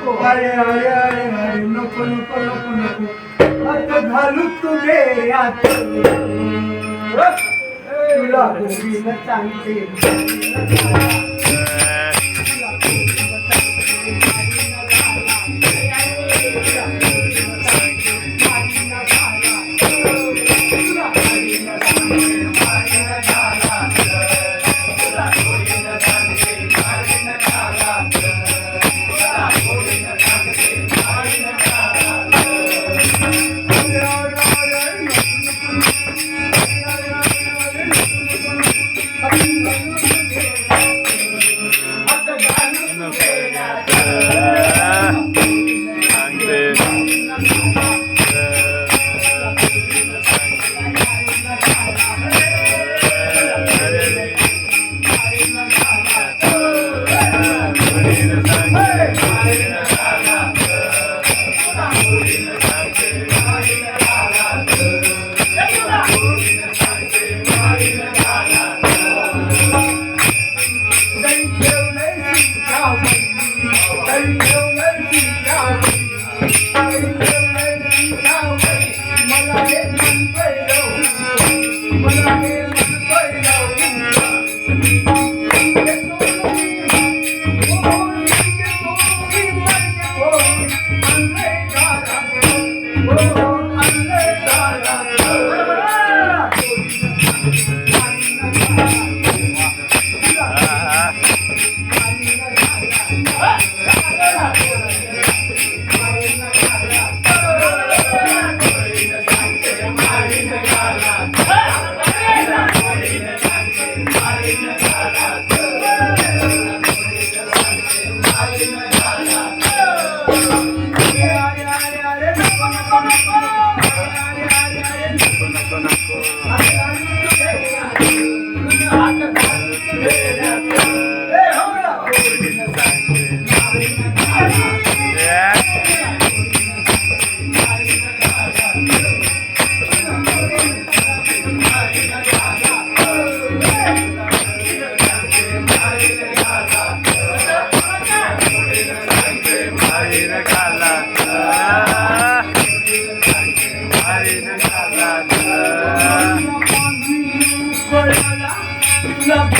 नको. अरे अरे अरे अरे नको नको नको नको आता घालू तुझे आत तुला गोबीला सांगते Thank you.